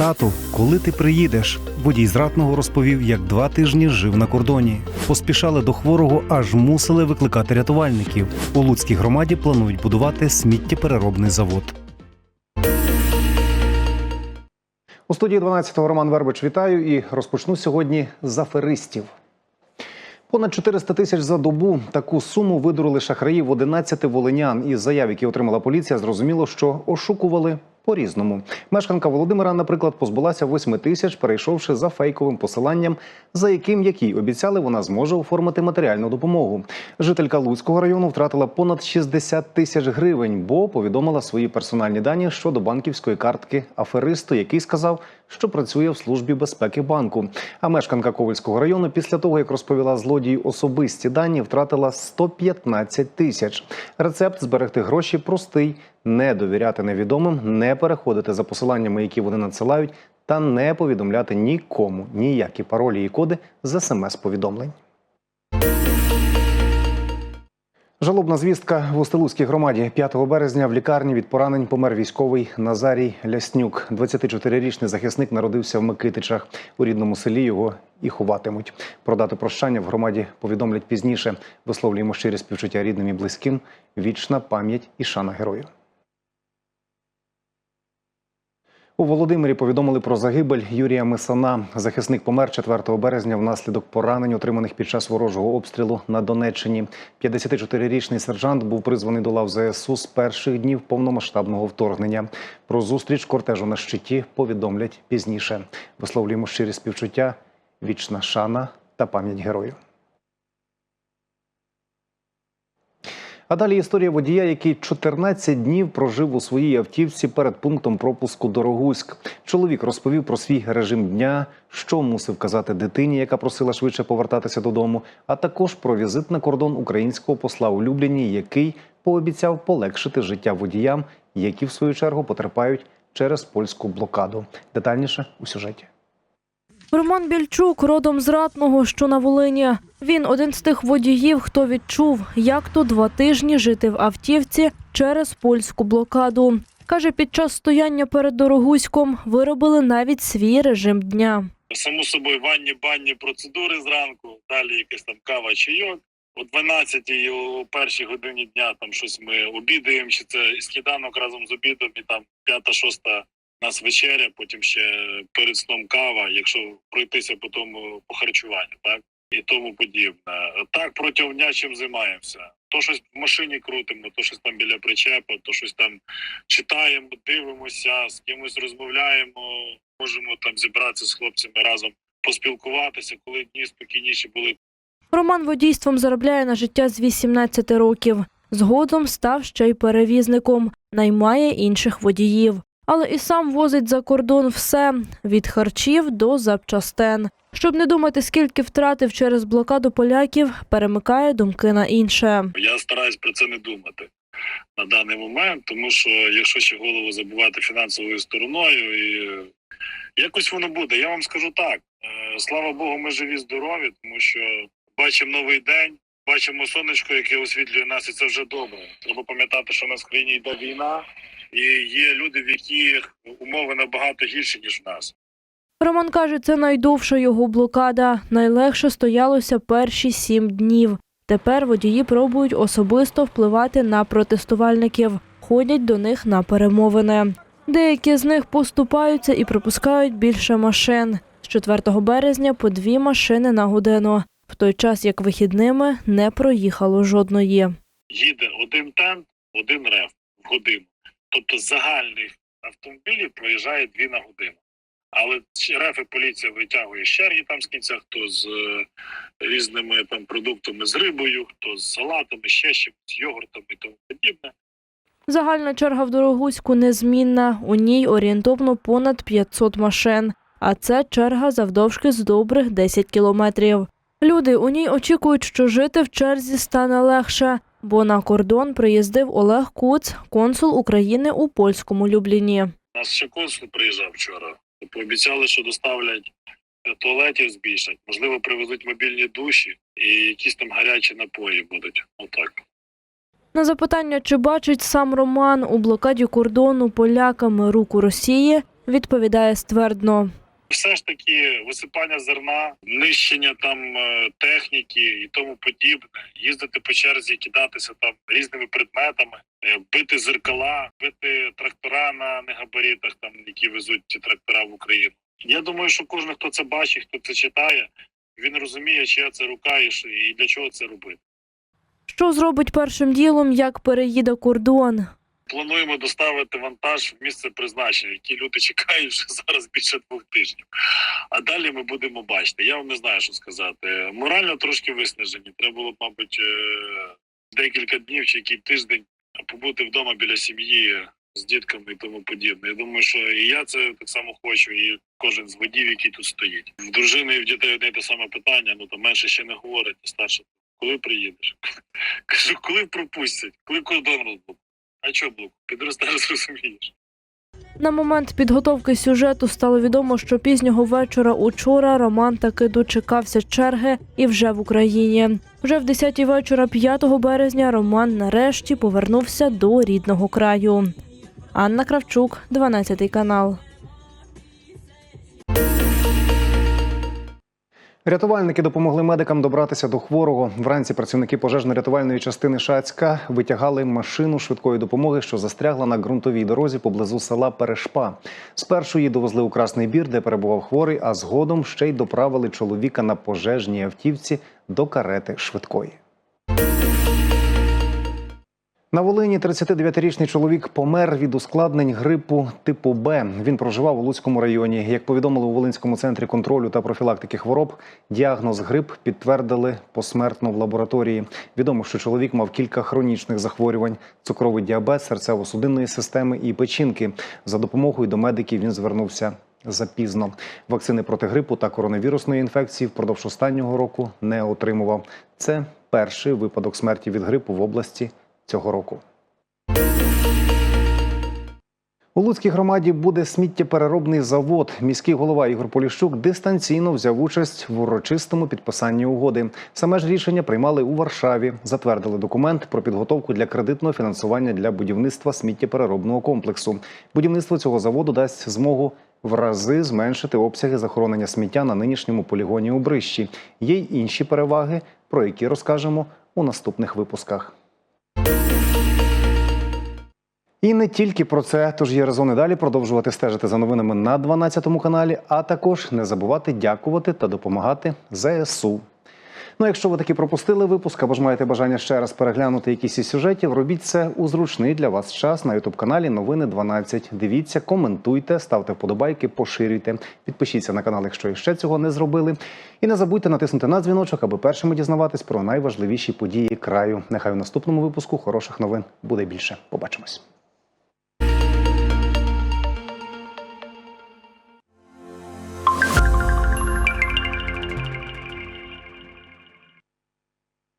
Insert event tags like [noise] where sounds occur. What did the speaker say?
Тату, коли ти приїдеш? Водій зратного розповів, як два тижні жив на кордоні. Поспішали до хворого, аж мусили викликати рятувальників. У Луцькій громаді планують будувати сміттєпереробний завод. У студії 12-го Роман Вербич вітаю і розпочну сьогодні з аферистів. Понад 400 тисяч за добу таку суму видурили шахраї в 11 волинян. Із заяв, які отримала поліція, зрозуміло, що ошукували по-різному. Мешканка Володимира, наприклад, позбулася 8 тисяч, перейшовши за фейковим посиланням, за яким якій обіцяли, вона зможе оформити матеріальну допомогу. Жителька Луцького району втратила понад 60 тисяч гривень, бо повідомила свої персональні дані щодо банківської картки аферисту, який сказав, що працює в службі безпеки банку. А мешканка Ковальського району, після того як розповіла злодію особисті дані, втратила 115 тисяч. Рецепт зберегти гроші простий: не довіряти невідомим, не переходити за посиланнями, які вони надсилають, та не повідомляти нікому ніякі паролі і коди з смс-повідомлень. Жалобна звістка в Устилуцькій громаді 5 березня в лікарні від поранень помер військовий Назарій Ляснюк. 24-річний захисник народився в Микитичах. У рідному селі його і ховатимуть. Про дату прощання в громаді повідомлять пізніше. Висловлюємо щирі співчуття рідним і близьким. Вічна пам'ять і шана герою. У Володимирі повідомили про загибель Юрія Мисана. Захисник помер 4 березня внаслідок поранень, отриманих під час ворожого обстрілу на Донеччині. 54-річний сержант був призваний до лав ЗСУ з перших днів повномасштабного вторгнення. Про зустріч кортежу на щиті повідомлять пізніше. Висловлюємо щирі співчуття, вічна шана та пам'ять герою. А далі історія водія, який 14 днів прожив у своїй автівці перед пунктом пропуску Дорогуськ. Чоловік розповів про свій режим дня, що мусив казати дитині, яка просила швидше повертатися додому, а також про візит на кордон українського посла у Любліні, який пообіцяв полегшити життя водіям, які в свою чергу потерпають через польську блокаду. Детальніше у сюжеті. Роман Більчук родом з Ратного, що на Волині. Він один з тих водіїв, хто відчув, як то два тижні жити в автівці через польську блокаду. Каже, під час стояння перед Дорогуськом виробили навіть свій режим дня. Само собою ванні банні процедури зранку, далі якась там кава чайок. О 12 і о першій годині дня там щось ми обідаємо, чи це і сніданок разом з обідом, і там п'ята-шоста нас вечеря, потім ще перед сном кава, якщо пройтися по тому по харчуванню, так і тому подібне. Так протягом дня чим займаємося. То щось в машині крутимо, то щось там біля причепа, то щось там читаємо, дивимося, з кимось розмовляємо, можемо там зібратися з хлопцями разом поспілкуватися, коли дні спокійніші були. Роман водійством заробляє на життя з 18 років. Згодом став ще й перевізником, наймає інших водіїв. Але і сам возить за кордон все від харчів до запчастин. Щоб не думати, скільки втратив через блокаду поляків, перемикає думки на інше. Я стараюсь про це не думати на даний момент, тому що якщо ще голову забувати фінансовою стороною, і е, якось воно буде. Я вам скажу так: е, слава Богу, ми живі, здорові, тому що бачимо новий день, бачимо сонечко, яке освітлює нас, і це вже добре. Треба пам'ятати, що в нас в країні йде війна, і є люди, в яких умови набагато гірші ніж в нас. Роман каже, це найдовша його блокада. Найлегше стоялося перші сім днів. Тепер водії пробують особисто впливати на протестувальників, ходять до них на перемовини. Деякі з них поступаються і пропускають більше машин. З 4 березня по дві машини на годину. В той час як вихідними не проїхало жодної. їде один тент, один реф в годину. Тобто загальних автомобілів проїжджає дві на годину. Але ці рефи поліція витягує з черги там з кінця, хто з е, різними там продуктами з рибою, хто з салатами, ще з йогуртами і тому подібне. Загальна черга в Дорогуську незмінна. У ній орієнтовно понад 500 машин. А це черга завдовжки з добрих 10 кілометрів. Люди у ній очікують, що жити в черзі стане легше, бо на кордон приїздив Олег Куц, консул України у польському Любліні. У нас ще консул приїжджав вчора. Пообіцяли, що доставлять туалетів збільшать, можливо, привезуть мобільні душі і якісь там гарячі напої будуть. Отак. На запитання, чи бачить сам Роман у блокаді кордону поляками руку Росії, відповідає ствердно. Все ж таки висипання зерна, нищення там е, техніки і тому подібне, їздити по черзі, кидатися там різними предметами, е, бити зеркала, бити трактора на негабаритах, там які везуть ці трактора в Україну. Я думаю, що кожен, хто це бачить, хто це читає, він розуміє, чия це рука і для чого це робити. Що зробить першим ділом, як переїде кордон? Плануємо доставити вантаж в місце призначення, які люди чекають вже [laughs] зараз більше двох тижнів. А далі ми будемо бачити. Я вам не знаю, що сказати. Морально трошки виснажені. Треба було мабуть, е, декілька днів чи який тиждень побути вдома біля сім'ї з дітками і тому подібне. Я думаю, що і я це так само хочу, і кожен з водів, який тут стоїть. В дружини і в дітей одне те саме питання. Ну то менше ще не говорить, а старше. Коли приїдеш? [laughs] Кажу, коли пропустять, коли кордон розблокують. А чого блок? Підростеш, зрозумієш. [laughs] На момент підготовки сюжету стало відомо, що пізнього вечора учора Роман таки дочекався черги і вже в Україні. Вже в 10-й вечора 5 березня Роман нарешті повернувся до рідного краю. Анна Кравчук, 12 канал. Рятувальники допомогли медикам добратися до хворого. Вранці працівники пожежно-рятувальної частини Шацька витягали машину швидкої допомоги, що застрягла на ґрунтовій дорозі поблизу села Перешпа. Спершу її довезли у Красний Бір, де перебував хворий, а згодом ще й доправили чоловіка на пожежній автівці до карети швидкої. На Волині 39-річний чоловік помер від ускладнень грипу типу Б. Він проживав у Луцькому районі. Як повідомили у Волинському центрі контролю та профілактики хвороб, діагноз грип підтвердили посмертно в лабораторії. Відомо, що чоловік мав кілька хронічних захворювань: цукровий діабет, серцево-судинної системи і печінки. За допомогою до медиків він звернувся запізно. Вакцини проти грипу та коронавірусної інфекції впродовж останнього року не отримував. Це перший випадок смерті від грипу в області цього року. У Луцькій громаді буде сміттєпереробний завод. Міський голова Ігор Поліщук дистанційно взяв участь в урочистому підписанні угоди. Саме ж рішення приймали у Варшаві. Затвердили документ про підготовку для кредитного фінансування для будівництва сміттєпереробного комплексу. Будівництво цього заводу дасть змогу в рази зменшити обсяги захоронення сміття на нинішньому полігоні у Брищі. Є й інші переваги, про які розкажемо у наступних випусках. І не тільки про це, тож є резони далі продовжувати стежити за новинами на 12 каналі, а також не забувати дякувати та допомагати ЗСУ. Ну, якщо ви таки пропустили випуск або ж маєте бажання ще раз переглянути якісь із сюжетів, робіть це у зручний для вас час на ютуб каналі Новини 12. Дивіться, коментуйте, ставте вподобайки, поширюйте. Підпишіться на канал, якщо ще цього не зробили. І не забудьте натиснути на дзвіночок, аби першими дізнаватись про найважливіші події краю. Нехай у наступному випуску хороших новин буде більше. Побачимось.